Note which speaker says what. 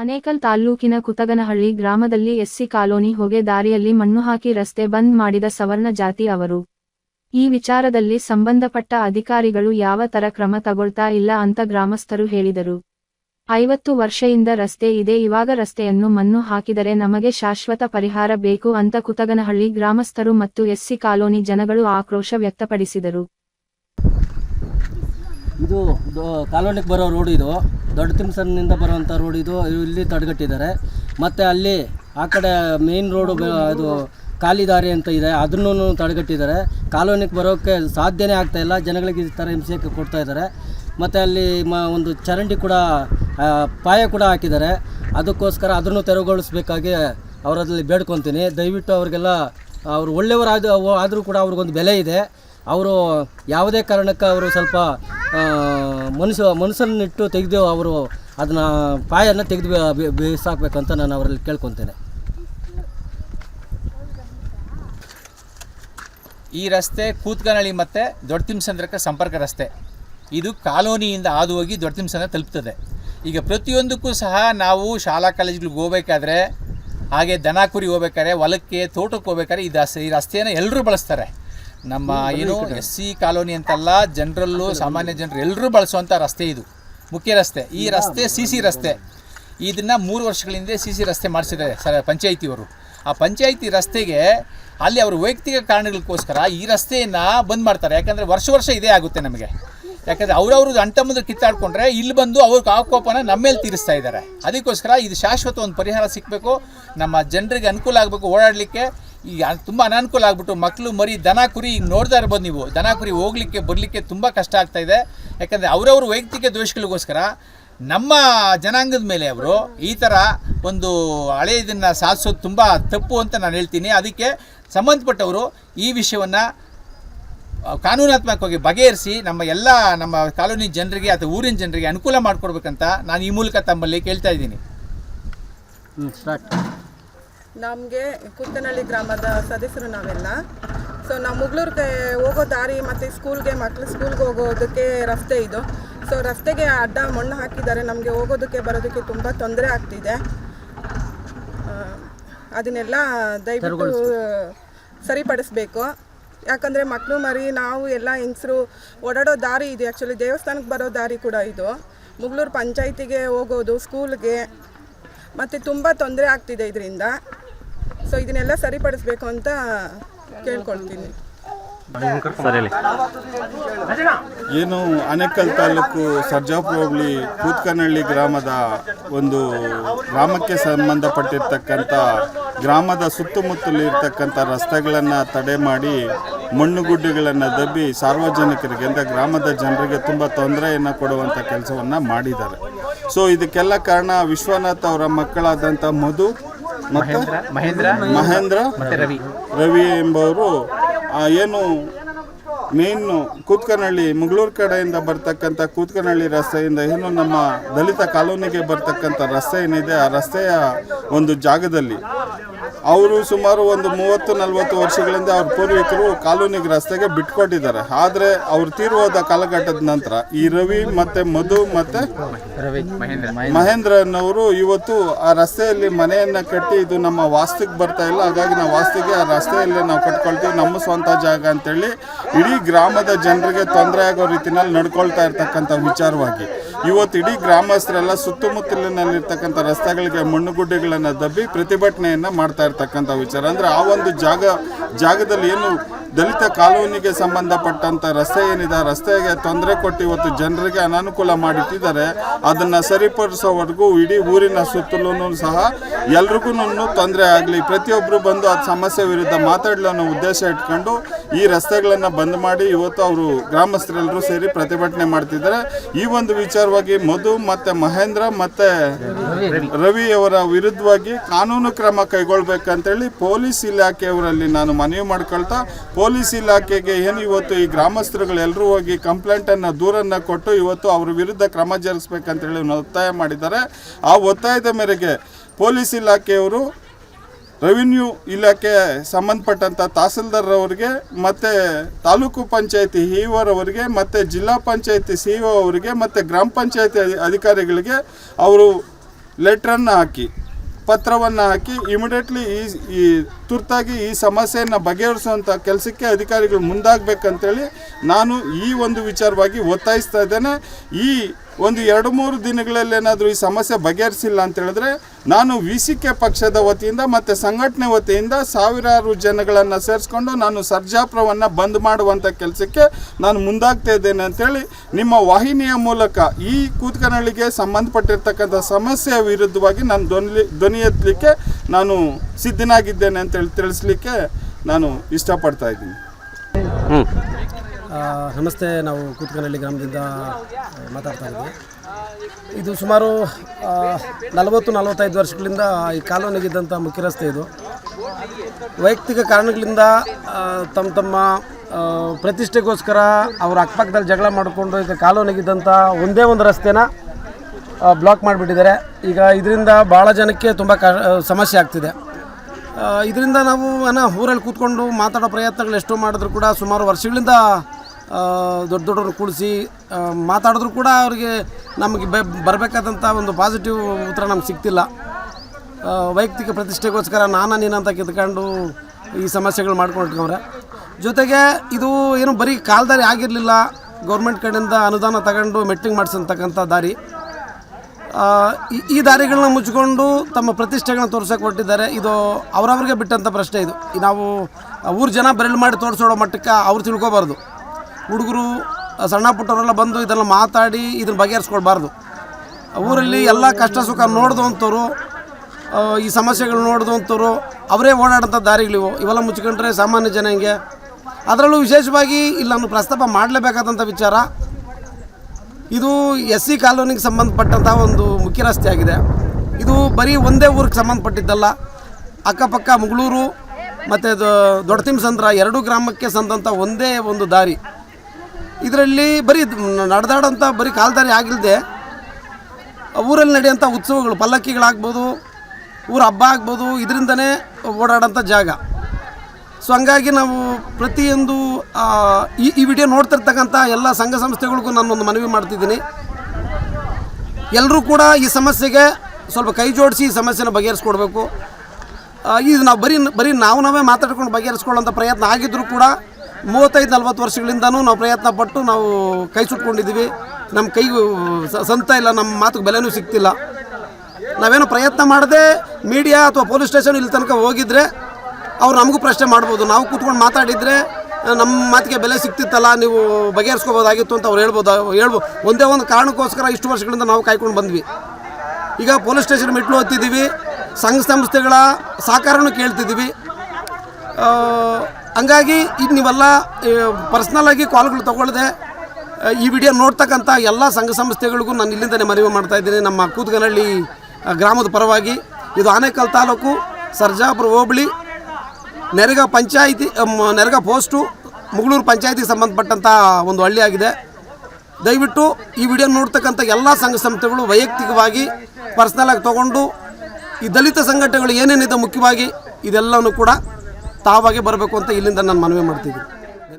Speaker 1: ಆನೇಕಲ್ ತಾಲ್ಲೂಕಿನ ಕುತಗನಹಳ್ಳಿ ಗ್ರಾಮದಲ್ಲಿ SC colony ಹೊಗೆ ದಾರಿಯಲ್ಲಿ ಮಣ್ಣು ಹಾಕಿ ರಸ್ತೆ ಬಂದ್ ಮಾಡಿದ ಸವರ್ಣ ಜಾತಿ ಅವರು. ಈ ವಿಚಾರದಲ್ಲಿ ಸಂಬಂಧಪಟ್ಟ ಅಧಿಕಾರಿಗಳು ಯಾವ ತರ ಕ್ರಮ ತಗೊಳ್ತಾ ಇಲ್ಲ ಅಂತ ಗ್ರಾಮಸ್ಥರು ಹೇಳಿದರು. ಐವತ್ತು ವರ್ಷದಿಂದ ರಸ್ತೆ ಇದೆ, ಇವಾಗ ರಸ್ತೆಯನ್ನು ಮಣ್ಣು ಹಾಕಿದರೆ ನಮಗೆ ಶಾಶ್ವತ ಪರಿಹಾರ ಬೇಕು ಅಂತ ಕುತಗನಹಳ್ಳಿ ಗ್ರಾಮಸ್ಥರು ಮತ್ತು ಎಸ್ಸಿ ಕಾಲೋನಿ ಜನಗಳು ಆಕ್ರೋಶ ವ್ಯಕ್ತಪಡಿಸಿದರು.
Speaker 2: ಇದು ಕಾಲೋನಿಗೆ ಬರೋ ರೋಡ್ ಇದು. ದೊಡ್ಡ ತಿಮ್ಸನ್ನಿಂದ ಬರುವಂಥ ರೋಡ್ ಇದು. ಇಲ್ಲಿ ತಡೆಗಟ್ಟಿದ್ದಾರೆ. ಮತ್ತು ಅಲ್ಲಿ ಆ ಕಡೆ ಮೇನ್ ರೋಡು ಅದು ಖಾಲಿ ದಾರಿ ಅಂತ ಇದೆ. ಅದನ್ನೂ ತಡೆಗಟ್ಟಿದ್ದಾರೆ. ಕಾಲೋನಿಗೆ ಬರೋಕ್ಕೆ ಸಾಧ್ಯನೇ ಆಗ್ತಾ ಇಲ್ಲ. ಜನಗಳಿಗೆ ಈ ಥರ ಹಿಂಸೆ ಕೊಡ್ತಾ ಇದ್ದಾರೆ. ಮತ್ತು ಅಲ್ಲಿ ಮ ಒಂದು ಚರಂಡಿ ಕೂಡ ಪಾಯ ಕೂಡ ಹಾಕಿದ್ದಾರೆ. ಅದಕ್ಕೋಸ್ಕರ ಅದನ್ನು ತೆರವುಗೊಳಿಸ್ಬೇಕಾಗಿ ಅವರಲ್ಲಿ ಬೇಡ್ಕೊತೀನಿ. ದಯವಿಟ್ಟು ಅವ್ರಿಗೆಲ್ಲ, ಅವರು ಒಳ್ಳೆಯವರಾದ ಆದರೂ ಕೂಡ ಅವ್ರಿಗೊಂದು ಬೆಲೆ ಇದೆ. ಅವರು ಯಾವುದೇ ಕಾರಣಕ್ಕೆ ಅವರು ಸ್ವಲ್ಪ ಮನುಷ್ಯ ಮನಸ್ಸನ್ನಿಟ್ಟು ತೆಗೆದು ಅವರು ಅದನ್ನು ಪಾಯನ್ನು ತೆಗೆದು ಬೇಯಿಸಾಕ್ಬೇಕಂತ ನಾನು ಅವರಲ್ಲಿ ಕೇಳ್ಕೊತೇನೆ.
Speaker 3: ಈ ರಸ್ತೆ ಕೂತ್ಕನಹಳ್ಳಿ ಮತ್ತು ದೊಡ್ಡತಿಮ್ಸಂದ್ರಕ್ಕೆ ಸಂಪರ್ಕ ರಸ್ತೆ. ಇದು ಕಾಲೋನಿಯಿಂದ ಹಾದು ಹೋಗಿ ದೊಡ್ಡತಿಮ್ಸಂದ್ರ ತಲುಪ್ತದೆ. ಈಗ ಪ್ರತಿಯೊಂದಕ್ಕೂ ಸಹ ನಾವು ಶಾಲಾ ಕಾಲೇಜ್ಗಳಿಗೆ ಹೋಗ್ಬೇಕಾದ್ರೆ, ಹಾಗೆ ದನ ಕುರಿ ಹೋಗ್ಬೇಕಾದ್ರೆ, ಹೊಲಕ್ಕೆ, ತೋಟಕ್ಕೆ ಹೋಗ್ಬೇಕಾದ್ರೆ ಈ ದಾಸ್ ಈ ರಸ್ತೆಯನ್ನು ಎಲ್ಲರೂ ಬಳಸ್ತಾರೆ. ನಮ್ಮ ಏನು ಎಸ್ ಸಿ ಕಾಲೋನಿ ಅಂತಲ್ಲ ಜನರಲ್ಲು ಸಾಮಾನ್ಯ ಜನರು ಎಲ್ಲರೂ ಬಳಸುವಂಥ ರಸ್ತೆ ಇದು ಮುಖ್ಯ ರಸ್ತೆ. ಈ ರಸ್ತೆ ಸಿ ಸಿ ರಸ್ತೆ. ಇದನ್ನು ಮೂರು ವರ್ಷಗಳ ಹಿಂದೆ ಸಿ ಸಿ ರಸ್ತೆ ಮಾಡಿಸಿದ್ದಾರೆ ಸರ್ ಪಂಚಾಯಿತಿಯವರು. ಆ ಪಂಚಾಯಿತಿ ರಸ್ತೆಗೆ ಅಲ್ಲಿ ಅವ್ರ ವೈಯಕ್ತಿಕ ಕಾರಣಗಳಿಗೋಸ್ಕರ ಈ ರಸ್ತೆಯನ್ನು ಬಂದ್ ಮಾಡ್ತಾರೆ. ಯಾಕಂದರೆ ವರ್ಷ ವರ್ಷ ಇದೇ ಆಗುತ್ತೆ ನಮಗೆ. ಯಾಕಂದರೆ ಅವ್ರವ್ರದ್ದು ಅಂಟಮುದ್ರ ಕಿತ್ತಾಡ್ಕೊಂಡ್ರೆ ಇಲ್ಲಿ ಬಂದು ಅವ್ರ ಆಕೋಪನ ನಮ್ಮ ಮೇಲೆ ತೀರಿಸ್ತಾ ಇದ್ದಾರೆ. ಅದಕ್ಕೋಸ್ಕರ ಇದು ಶಾಶ್ವತ ಒಂದು ಪರಿಹಾರ ಸಿಗಬೇಕು ನಮ್ಮ ಜನರಿಗೆ ಅನುಕೂಲ ಆಗಬೇಕು ಓಡಾಡಲಿಕ್ಕೆ. ಈಗ ತುಂಬ ಅನಾನುಕೂಲ ಆಗ್ಬಿಟ್ಟು ಮಕ್ಕಳು ಮರಿ ದನ ಕುರಿ ಈಗ ನೋಡ್ತಾ ಇರ್ಬೋದು ನೀವು. ದನ ಕುರಿ ಹೋಗ್ಲಿಕ್ಕೆ, ಬರಲಿಕ್ಕೆ ತುಂಬ ಕಷ್ಟ ಆಗ್ತಾ ಇದೆ. ಯಾಕಂದರೆ ಅವರವ್ರ ವೈಯಕ್ತಿಕ ದೋಷಗಳಿಗೋಸ್ಕರ ನಮ್ಮ ಜನಾಂಗದ ಮೇಲೆ ಅವರು ಈ ಥರ ಒಂದು ಹಳೆ ಇದನ್ನು ಸಾಧಿಸೋದು ತುಂಬ ತಪ್ಪು ಅಂತ ನಾನು ಹೇಳ್ತೀನಿ. ಅದಕ್ಕೆ ಸಂಬಂಧಪಟ್ಟವರು ಈ ವಿಷಯವನ್ನು ಕಾನೂನಾತ್ಮಕವಾಗಿ ಬಗೆಹರಿಸಿ ನಮ್ಮ ಎಲ್ಲ ನಮ್ಮ ಕಾಲೋನಿ ಜನರಿಗೆ ಅಥವಾ ಊರಿನ ಜನರಿಗೆ ಅನುಕೂಲ ಮಾಡಿಕೊಡ್ಬೇಕಂತ ನಾನು ಈ ಮೂಲಕ ತಮ್ಮಲ್ಲಿ ಕೇಳ್ತಾ ಇದ್ದೀನಿ.
Speaker 4: ನಮಗೆ ಕುತ್ತನಹಳ್ಳಿ ಗ್ರಾಮದ ಸದಸ್ಯರು ನಾವೆಲ್ಲ. ಸೊ ನಾವು ಮುಗ್ಳೂರ್ಗೆ ಹೋಗೋ ದಾರಿ ಮತ್ತು ಸ್ಕೂಲ್ಗೆ ಮಕ್ಳು ಸ್ಕೂಲ್ಗೆ ಹೋಗೋದಕ್ಕೆ ರಸ್ತೆ ಇದು. ಸೊ ರಸ್ತೆಗೆ ಅಡ್ಡ ಮಣ್ಣು ಹಾಕಿದ್ದಾರೆ. ನಮಗೆ ಹೋಗೋದಕ್ಕೆ ಬರೋದಕ್ಕೆ ತುಂಬ ತೊಂದರೆ ಆಗ್ತಿದೆ. ಅದನ್ನೆಲ್ಲ ದಯವಿಟ್ಟು ಸರಿಪಡಿಸ್ಬೇಕು. ಯಾಕಂದರೆ ಮಕ್ಕಳು ಮರಿ ನಾವು ಎಲ್ಲ ಹೆಂಗಸರು ಓಡಾಡೋ ದಾರಿ ಇದೆ. ಆ್ಯಕ್ಚುಲಿ ದೇವಸ್ಥಾನಕ್ಕೆ ಬರೋ ದಾರಿ ಕೂಡ ಇದು. ಮುಗ್ಳೂರು ಪಂಚಾಯತಿಗೆ ಹೋಗೋದು ಸ್ಕೂಲ್ಗೆ ಮತ್ತು ತುಂಬ ತೊಂದರೆ ಆಗ್ತಿದೆ ಇದರಿಂದ. ಸೊ ಇದನ್ನೆಲ್ಲ ಸರಿಪಡಿಸ್ಬೇಕು ಅಂತ ಕೇಳ್ಕೊಳ್ತೀನಿ.
Speaker 5: ಏನು ಆನೇಕಲ್ ತಾಲೂಕು ಸರ್ಜಾಪುರ ಹೋಬಳಿ ಕೂತ್ಕನಹಳ್ಳಿ ಗ್ರಾಮದ ಒಂದು ಗ್ರಾಮಕ್ಕೆ ಸಂಬಂಧಪಟ್ಟಿರ್ತಕ್ಕಂಥ ಗ್ರಾಮದ ಸುತ್ತಮುತ್ತಲಿರ್ತಕ್ಕಂಥ ರಸ್ತೆಗಳನ್ನು ತಡೆ ಮಾಡಿ ಮಣ್ಣುಗುಡ್ಡೆಗಳನ್ನು ದಬ್ಬಿ ಸಾರ್ವಜನಿಕರಿಗೆ ಅಂದರೆ ಗ್ರಾಮದ ಜನರಿಗೆ ತುಂಬ ತೊಂದರೆಯನ್ನು ಕೊಡುವಂಥ ಕೆಲಸವನ್ನು ಮಾಡಿದ್ದಾರೆ. ಸೊ ಇದಕ್ಕೆಲ್ಲ ಕಾರಣ ವಿಶ್ವನಾಥ್ ಅವರ ಮಕ್ಕಳಾದಂಥ ಮಧು ಮತ್ತು ಮಹೇಂದ್ರ ರವಿ. ರವಿ ಎಂಬವರು ಏನು ಮೇಯ್ನು ಕೂತ್ಕನಹಳ್ಳಿ ಮುಗಳೂರು ಕಡೆಯಿಂದ ಬರ್ತಕ್ಕಂಥ ಕೂತ್ಕನಹಳ್ಳಿ ರಸ್ತೆಯಿಂದ ಏನು ನಮ್ಮ ದಲಿತ ಕಾಲೋನಿಗೆ ಬರ್ತಕ್ಕಂಥ ರಸ್ತೆ ಏನಿದೆ ಆ ರಸ್ತೆಯ ಒಂದು ಜಾಗದಲ್ಲಿ ಅವರು ಸುಮಾರು ಒಂದು ಮೂವತ್ತು ನಲವತ್ತು ವರ್ಷಗಳಿಂದ ಅವ್ರ ಪೂರ್ವಿಕರು ಕಾಲೋನಿಗೆ ರಸ್ತೆಗೆ ಬಿಟ್ಕೊಟ್ಟಿದ್ದಾರೆ. ಆದರೆ ಅವ್ರು ತೀರೋದ ಕಾಲಘಟ್ಟದ ನಂತರ ಈ ರವಿ ಮತ್ತೆ ಮಧು ಮತ್ತೆ ಮಹೇಂದ್ರ ಅನ್ನೋರು ಇವತ್ತು ಆ ರಸ್ತೆಯಲ್ಲಿ ಮನೆಯನ್ನ ಕಟ್ಟಿ ಇದು ನಮ್ಮ ವಾಸ್ತುಗೆ ಬರ್ತಾ ಇಲ್ಲ. ಹಾಗಾಗಿ ನಾವು ವಾಸ್ತುಗೆ ಆ ರಸ್ತೆಯಲ್ಲೇ ನಾವು ಕಟ್ಕೊಳ್ತೀವಿ. ನಮ್ಮ ಸ್ವಂತ ಜಾಗ ಅಂತೇಳಿ ಇಡೀ ಗ್ರಾಮದ ಜನರಿಗೆ ತೊಂದರೆ ಆಗೋ ರೀತಿನಲ್ಲಿ ನಡ್ಕೊಳ್ತಾ ಇರ್ತಕ್ಕಂಥ ವಿಚಾರವಾಗಿ. ಇವತ್ತು ಇಡೀ ಗ್ರಾಮಸ್ಥರೆಲ್ಲ ಸುತ್ತಮುತ್ತಲಿನಲ್ಲಿರ್ತಕ್ಕಂಥ ರಸ್ತೆಗಳಿಗೆ ಮಣ್ಣುಗುಡ್ಡೆಗಳನ್ನು ದಬ್ಬಿ ಪ್ರತಿಭಟನೆಯನ್ನು ಮಾಡ್ತಾ ಇರ್ತಕ್ಕಂಥ ವಿಚಾರ. ಅಂದ್ರೆ ಆ ಒಂದು ಜಾಗ, ಜಾಗದಲ್ಲಿ ಏನು ದಲಿತ ಕಾಲೋನಿಗೆ ಸಂಬಂಧಪಟ್ಟಂತ ರಸ್ತೆ ಏನಿದೆ ರಸ್ತೆಗೆ ತೊಂದರೆ ಕೊಟ್ಟು ಇವತ್ತು ಜನರಿಗೆ ಅನಾನುಕೂಲ ಮಾಡಿಟ್ಟಿದ್ದಾರೆ. ಅದನ್ನ ಸರಿಪಡಿಸೋವರೆಗೂ ಇಡೀ ಊರಿನ ಸುತ್ತಲೂ ಸಹ ಎಲ್ರಿಗೂ ತೊಂದರೆ ಆಗಲಿ ಪ್ರತಿಯೊಬ್ಬರು ಬಂದು ಆ ಸಮಸ್ಯೆ ವಿರುದ್ಧ ಮಾತಾಡಲು ಉದ್ದೇಶ ಇಟ್ಕೊಂಡು ಈ ರಸ್ತೆಗಳನ್ನು ಬಂದ್ ಮಾಡಿ ಇವತ್ತು ಅವರು ಗ್ರಾಮಸ್ಥರೆಲ್ಲರೂ ಸೇರಿ ಪ್ರತಿಭಟನೆ ಮಾಡ್ತಿದ್ದಾರೆ. ಈ ಒಂದು ವಿಚಾರವಾಗಿ ಮಧು ಮತ್ತೆ ಮಹೇಂದ್ರ ಮತ್ತೆ ರವಿ ಅವರ ವಿರುದ್ಧವಾಗಿ ಕಾನೂನು ಕ್ರಮ ಕೈಗೊಳ್ಬೇಕಂತೇಳಿ ಪೊಲೀಸ್ ಇಲಾಖೆಯವರಲ್ಲಿ ನಾನು ಮನವಿ ಮಾಡ್ಕೊಳ್ತಾ, ಪೊಲೀಸ್ ಇಲಾಖೆಗೆ ಏನು ಇವತ್ತು ಈ ಗ್ರಾಮಸ್ಥರುಗಳು ಎಲ್ಲರೂ ಹೋಗಿ ಕಂಪ್ಲೇಂಟ್ ಅನ್ನ ದೂರನ್ನ ಕೊಟ್ಟು ಇವತ್ತು ಅವ್ರ ವಿರುದ್ಧ ಕ್ರಮ ಜರುಗಿಸ್ಬೇಕಂತೇಳಿ ಒತ್ತಾಯ ಮಾಡಿದ್ದಾರೆ. ಆ ಒತ್ತಾಯದ ಮೇರೆಗೆ ಪೊಲೀಸ್ ಇಲಾಖೆಯವರು ರೆವಿನ್ಯೂ ಇಲಾಖೆ ಸಂಬಂಧಪಟ್ಟಂಥ ತಹಸೀಲ್ದಾರ್ ಅವರಿಗೆ ಮತ್ತು ತಾಲೂಕು ಪಂಚಾಯತಿ ಅವರಿಗೆ ಮತ್ತು ಜಿಲ್ಲಾ ಪಂಚಾಯತಿ ಸಿ ಅವರಿಗೆ ಮತ್ತು ಗ್ರಾಮ ಪಂಚಾಯತಿ ಅಧಿಕಾರಿಗಳಿಗೆ ಅವರು ಲೆಟ್ರನ್ನು ಹಾಕಿ, ಪತ್ರವನ್ನು ಹಾಕಿ, ಇಮಿಡಿಯೇಟ್ಲಿ ಈ ಈ ತುರ್ತಾಗಿ ಈ ಸಮಸ್ಯೆಯನ್ನು ಬಗೆಹರಿಸುವಂಥ ಕೆಲಸಕ್ಕೆ ಅಧಿಕಾರಿಗಳು ಮುಂದಾಗಬೇಕಂತೇಳಿ ನಾನು ಈ ಒಂದು ವಿಚಾರವಾಗಿ ಒತ್ತಾಯಿಸ್ತಾ ಇದ್ದೇನೆ. ಈ ಒಂದು ಎರಡು ಮೂರು ದಿನಗಳಲ್ಲಿ ಏನಾದರೂ ಈ ಸಮಸ್ಯೆ ಬಗೆಹರಿಸಿಲ್ಲ ಅಂತ ಹೇಳಿದ್ರೆ ನಾನು ವಿ ಸಿ ಕೆ ಪಕ್ಷದ ವತಿಯಿಂದ ಮತ್ತು ಸಂಘಟನೆ ವತಿಯಿಂದ ಸಾವಿರಾರು ಜನಗಳನ್ನು ಸೇರಿಸ್ಕೊಂಡು ನಾನು ಸರ್ಜಾಪುರವನ್ನು ಬಂದ್ ಮಾಡುವಂಥ ಕೆಲಸಕ್ಕೆ ನಾನು ಮುಂದಾಗ್ತಾ ಇದ್ದೇನೆ ಅಂತೇಳಿ ನಿಮ್ಮ ವಾಹಿನಿಯ ಮೂಲಕ ಈ ಕೂತ್ಕನಹಳ್ಳಿಗೆ ಸಂಬಂಧಪಟ್ಟಿರ್ತಕ್ಕಂಥ ಸಮಸ್ಯೆಯ ವಿರುದ್ಧವಾಗಿ ನಾನು ಧ್ವನಿ ಧ್ವನಿ ಎತ್ತಲಿಕ್ಕೆ ನಾನು ಸಿದ್ಧನಾಗಿದ್ದೇನೆ ಅಂತೇಳಿ ತಿಳಿಸ್ಲಿಕ್ಕೆ ನಾನು ಇಷ್ಟಪಡ್ತಾ ಇದ್ದೀನಿ.
Speaker 6: ನಮಸ್ತೆ, ನಾವು ಕೂತ್ಕನಹಳ್ಳಿ ಗ್ರಾಮದಿಂದ ಮಾತಾಡ್ತಾ ಇದ್ದೀವಿ. ಇದು ಸುಮಾರು ನಲವತ್ತು, ನಲವತ್ತೈದು ವರ್ಷಗಳಿಂದ ಈ ಕಾಲೋನಿಗಿದ್ದಂಥ ಮುಖ್ಯ ರಸ್ತೆ ಇದು. ವೈಯಕ್ತಿಕ ಕಾರಣಗಳಿಂದ ತಮ್ಮ ತಮ್ಮ ಪ್ರತಿಷ್ಠೆಗೋಸ್ಕರ ಅವರ ಅಕ್ಕಪಕ್ಕದಲ್ಲಿ ಜಗಳ ಮಾಡಿಕೊಂಡು ಈಗ ಕಾಲೋನಿಗಿದ್ದಂಥ ಒಂದೇ ಒಂದು ರಸ್ತೆನ ಬ್ಲಾಕ್ ಮಾಡಿಬಿಟ್ಟಿದ್ದಾರೆ. ಈಗ ಇದರಿಂದ ಭಾಳ ಜನಕ್ಕೆ ತುಂಬ ಕ ಸಮಸ್ಯೆ ಆಗ್ತಿದೆ. ಇದರಿಂದ ನಾವು ಏನೋ ಊರಲ್ಲಿ ಕೂತ್ಕೊಂಡು ಮಾತಾಡೋ ಪ್ರಯತ್ನಗಳು ಎಷ್ಟು ಮಾಡಿದ್ರು ಕೂಡ ಸುಮಾರು ವರ್ಷಗಳಿಂದ ದೊಡ್ಡ ದೊಡ್ಡವ್ರು ಕೂಡಿಸಿ ಮಾತಾಡಿದ್ರು ಕೂಡ ಅವರಿಗೆ ನಮಗೆ ಬೆ ಬರಬೇಕಾದಂಥ ಒಂದು ಪಾಸಿಟಿವ್ ಉತ್ತರ ನಮ್ಗೆ ಸಿಗ್ತಿಲ್ಲ. ವೈಯಕ್ತಿಕ ಪ್ರತಿಷ್ಠೆಗೋಸ್ಕರ ನಾನು ನೀನು ಅಂತ ಕಿತ್ಕೊಂಡು ಈ ಸಮಸ್ಯೆಗಳು ಮಾಡ್ಕೊಂಡಿರ್ಕವ್ರೆ. ಜೊತೆಗೆ ಇದು ಏನು ಬರೀ ಕಾಲ್ದಾರಿ ಆಗಿರಲಿಲ್ಲ ಗೌರ್ಮೆಂಟ್ ಕಡೆಯಿಂದ ಅನುದಾನ ತಗೊಂಡು ಮೆಟ್ಟಿಂಗ್ ಮಾಡಿಸತಕ್ಕಂಥ ದಾರಿ. ಈ- ದಾರಿಗಳನ್ನ ಮುಚ್ಕೊಂಡು ತಮ್ಮ ಪ್ರತಿಷ್ಠೆಗಳನ್ನ ತೋರ್ಸೋಕೆ ಹೊರಟಿದ್ದಾರೆ. ಇದು ಅವರವ್ರಿಗೆ ಬಿಟ್ಟಂಥ ಪ್ರಶ್ನೆ ಇದು. ನಾವು ಊರು ಜನ ಬೆರಳು ಮಾಡಿ ತೋರಿಸೋಡೋ ಮಟ್ಟಕ್ಕೆ ಅವ್ರು ತಿಳ್ಕೊಬಾರ್ದು. ಹುಡುಗರು, ಸಣ್ಣ ಪುಟ್ಟವರೆಲ್ಲ ಬಂದು ಇದನ್ನು ಮಾತಾಡಿ ಇದನ್ನು ಬಗೆಹರಿಸ್ಕೊಳ್ಬಾರ್ದು. ಊರಲ್ಲಿ ಎಲ್ಲ ಕಷ್ಟ ಸುಖ ನೋಡಿದಂಥವ್ರು ಈ ಸಮಸ್ಯೆಗಳು ನೋಡಿದಂಥವ್ರು ಅವರೇ ಓಡಾಡೋಂಥ ದಾರಿಗಳಿವು ಇವೆಲ್ಲ ಮುಚ್ಕೊಂಡ್ರೆ ಸಾಮಾನ್ಯ ಜನ ಹಿಂಗೆ. ಅದರಲ್ಲೂ ವಿಶೇಷವಾಗಿ ಇಲ್ಲಿ ನಾನು ಪ್ರಸ್ತಾಪ ಮಾಡಲೇಬೇಕಾದಂಥ ವಿಚಾರ, ಇದು ಎಸ್ ಸಿ ಕಾಲೋನಿಗೆ ಸಂಬಂಧಪಟ್ಟಂಥ ಒಂದು ಮುಖ್ಯ ರಸ್ತೆ ಆಗಿದೆ. ಇದು ಬರೀ ಒಂದೇ ಊರಿಗೆ ಸಂಬಂಧಪಟ್ಟಿದ್ದಲ್ಲ, ಅಕ್ಕಪಕ್ಕ ಮುಗಳೂರು, ಮತ್ತು ದೊಡ್ಡ ತಿಮ್ಸಂದ್ರ ಎರಡೂ ಗ್ರಾಮಕ್ಕೆ ಸಂದಂಥ ಒಂದೇ ಒಂದು ದಾರಿ. ಇದರಲ್ಲಿ ಬರೀ ನಡೆದಾಡೋಂಥ ಬರೀ ಕಾಲ್ದಾರಿ ಆಗಿಲ್ಲದೆ ಊರಲ್ಲಿ ನಡೆಯೋಂಥ ಉತ್ಸವಗಳು, ಪಲ್ಲಕ್ಕಿಗಳಾಗ್ಬೋದು, ಊರ ಹಬ್ಬ ಆಗ್ಬೋದು, ಇದರಿಂದನೇ ಓಡಾಡೋಂಥ ಜಾಗ. ಸೊ ಹಂಗಾಗಿ ನಾವು ಪ್ರತಿಯೊಂದು ಈ ಈ ವಿಡಿಯೋ ನೋಡ್ತಿರ್ತಕ್ಕಂಥ ಎಲ್ಲ ಸಂಘ ಸಂಸ್ಥೆಗಳಿಗೂ ನಾನೊಂದು ಮನವಿ ಮಾಡ್ತಿದ್ದೀನಿ. ಎಲ್ಲರೂ ಕೂಡ ಈ ಸಮಸ್ಯೆಗೆ ಸ್ವಲ್ಪ ಕೈ ಜೋಡಿಸಿ ಈ ಸಮಸ್ಯೆನ ಬಗೆಹರಿಸ್ಕೊಡ್ಬೇಕು. ಇದು ನಾವು ಬರೀ ಬರೀ ನಾವು ನಾವೇ ಮಾತಾಡ್ಕೊಂಡು ಬಗೆಹರಿಸ್ಕೊಳ್ಳೋಂಥ ಪ್ರಯತ್ನ ಆಗಿದ್ದರೂ ಕೂಡ ಮೂವತ್ತೈದು, ನಲ್ವತ್ತು ವರ್ಷಗಳಿಂದನೂ ನಾವು ಪ್ರಯತ್ನ ಪಟ್ಟು ನಾವು ಕೈ ಸುಟ್ಕೊಂಡಿದ್ದೀವಿ. ನಮ್ಮ ಕೈಗೂ ಸಂತ ಇಲ್ಲ ನಮ್ಮ ಮಾತಿಗೆ ಬೆಲೆನೂ ಸಿಗ್ತಿಲ್ಲ. ನಾವೇನೋ ಪ್ರಯತ್ನ ಮಾಡದೆ ಮೀಡಿಯಾ ಅಥವಾ ಪೊಲೀಸ್ ಸ್ಟೇಷನ್ ಇಲ್ಲಿ ತನಕ ಹೋಗಿದ್ರೆ ಅವ್ರು ನಮಗೂ ಪ್ರಶ್ನೆ ಮಾಡ್ಬೋದು. ನಾವು ಕೂತ್ಕೊಂಡು ಮಾತಾಡಿದರೆ ನಮ್ಮ ಮಾತಿಗೆ ಬೆಲೆ ಸಿಗ್ತಿತ್ತಲ್ಲ, ನೀವು ಬಗೆಹರಿಸ್ಕೋಬೋದಾಗಿತ್ತು ಅಂತ ಅವ್ರು ಹೇಳ್ಬೋದು ಹೇಳ್ಬೋದು ಒಂದೇ ಒಂದು ಕಾರಣಕ್ಕೋಸ್ಕರ ಇಷ್ಟು ವರ್ಷಗಳಿಂದ ನಾವು ಕಾಯ್ಕೊಂಡು ಬಂದ್ವಿ. ಈಗ ಪೊಲೀಸ್ ಸ್ಟೇಷನ್ ಮೆಟ್ಲು ಹತ್ತಿದ್ದೀವಿ, ಸಂಘ ಸಂಸ್ಥೆಗಳ ಸಹಕಾರನೂ ಕೇಳ್ತಿದ್ದೀವಿ. ಹಂಗಾಗಿ ಇದು ನೀವೆಲ್ಲ ಪರ್ಸ್ನಲ್ಲಾಗಿ ಕಾಲ್ಗಳು ತೊಗೊಳ್ಳದೆ ಈ ವಿಡಿಯೋ ನೋಡ್ತಕ್ಕಂಥ ಎಲ್ಲ ಸಂಘ ಸಂಸ್ಥೆಗಳಿಗೂ ನಾನು ಇಲ್ಲಿಂದನೇ ಮನವಿ ಮಾಡ್ತಾ ಇದ್ದೀನಿ. ನಮ್ಮ ಕೂತ್ಗನಹಳ್ಳಿ ಗ್ರಾಮದ ಪರವಾಗಿ ಇದು ಆನೇಕಲ್ ತಾಲೂಕು, ಸರ್ಜಾಪುರ ಹೋಬಳಿ, ನೆರಗ ಪಂಚಾಯಿತಿ ನೆರಗ ಪೋಸ್ಟು, ಮುಗಳೂರು ಪಂಚಾಯಿತಿಗೆ ಸಂಬಂಧಪಟ್ಟಂಥ ಒಂದು ಹಳ್ಳಿಯಾಗಿದೆ ದಯವಿಟ್ಟು ಈ ವಿಡಿಯೋ ನೋಡ್ತಕ್ಕಂಥ ಎಲ್ಲ ಸಂಘ ಸಂಸ್ಥೆಗಳು ವೈಯಕ್ತಿಕವಾಗಿ ಪರ್ಸ್ನಲಾಗಿ ತೊಗೊಂಡು ಈ ದಲಿತ ಸಂಘಟನೆಗಳು ಏನೇನಿದೆ ಮುಖ್ಯವಾಗಿ ಇದೆಲ್ಲವೂ ಕೂಡ ತಾವಾಗೆ ಬರಬೇಕು ಅಂತ ಇಲ್ಲಿಂದ ನಾನು ಮನವಿ ಮಾಡ್ತಿದ್ದೀನಿ.